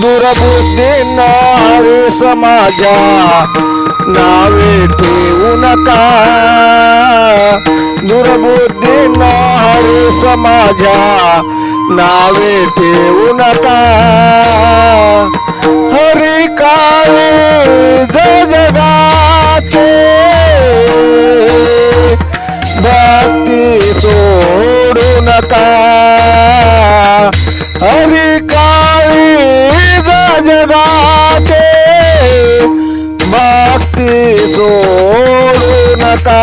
दुरबुद्धी नावे समाजा नावे ठेवू नका दुर्बुद्धी नावे समाजा नावे ठेवू नका हरी काळे जगाचे भक्ती सोडू नका ती सोडू नका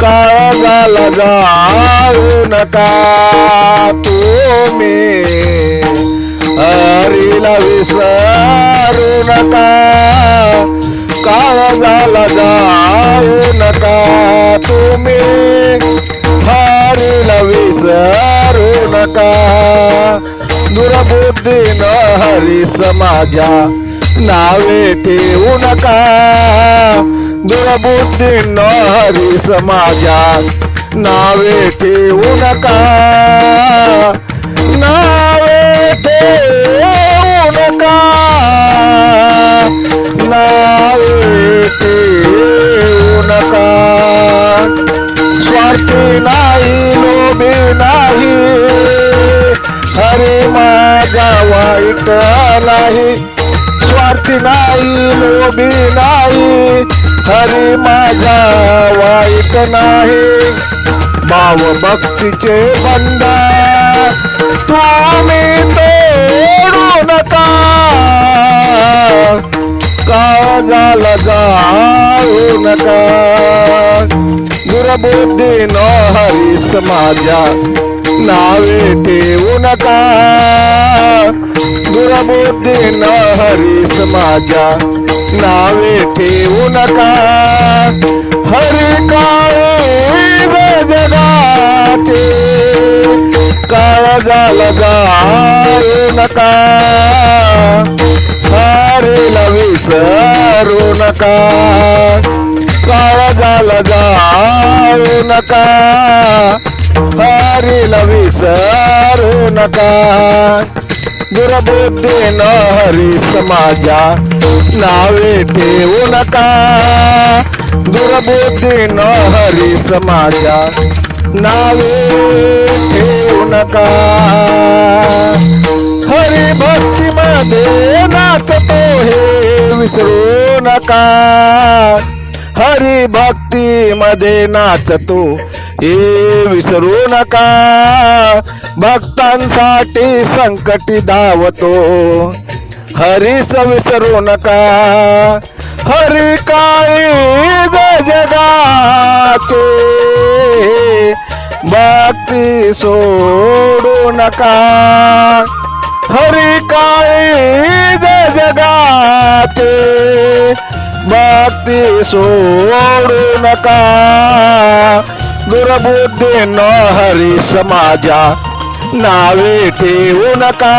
काळजाला जाऊ नका तुम्ही हरीला विसरू नका काळजाला जाऊ नका तुम्ही हरीला विसरू नका दुर्बुद्धीन हरी समाजा नावे ठेवू नका. दुर्बुद्धीन हरी समाजात नावे ठेवू नका. नावे ठेवू नका. नावे ठेवू नका. स्वार्थी नाही लोभी नाही. हरी माझा वाईट नाही. स्वार्थी नाही लोभी नाही. हरी माझा वाईट नाही. भाव भक्तीचे बंध तुम्ही तोडू नका. काळजाला जाऊ नका. दुर्बुद्धी न हरीस माझ्या नावे ठेवू नका. दुर्बुद्धी न हरी समाजा नावे ठेवू नका. हरी काळे जगाचे काळजाला जाऊ नका. हरेला विसरू नका. काळजाला जाऊ नका. हरेला विसरू नका. दुर्बुद्धी न हरी समाजा नावे ठेवू नका. दुर्बुद्धी न हरी समाजा नावे ठेवू नका. हरी भक्ती मध्ये नाचतो हे विसरू नका. हरी भक्ती मध्ये नाचतो हे विसरू नका. भक्तांसाठी संकटी धावतो. हरीस विसरू नका. हरी काळी जगाचे. भक्ती सोडू नका. हरी काळी जगाचे. भक्ती सोडू नका. दुर्बुद्धी न हरी समाजा नावे ठेवू हो नका।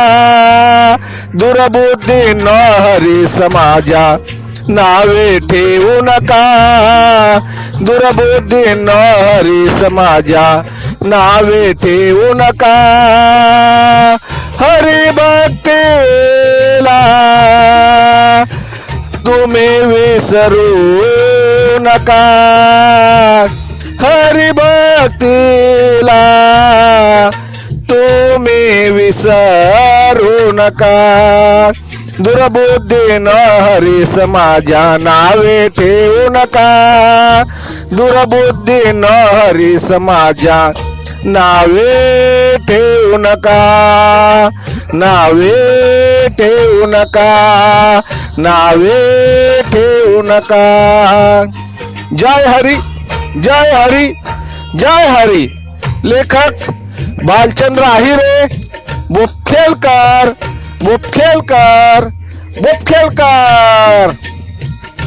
दुर्बुद्धी न हरी समाजा नावे ठेवू हो नका। दुर्बुद्धी न हरी समाजा नावे ठेवू हो नका। हरी भक्तीला तुम्ही विसरू नका। हरिभक्तीला तुम्ही विसरू नका. दुर्बुद्धीन न हरी समाजा नावे ठेवू नका. दुर्बुद्धीन न हरी समाजा नावे ठेवू नका. नावे ठेवू नका. नावे ठेवू नका. जय हरी. जय हरी जय हरी. लेखक बालचंद्र आहिरे बुखेलकर बुखेलकर बुखेलकर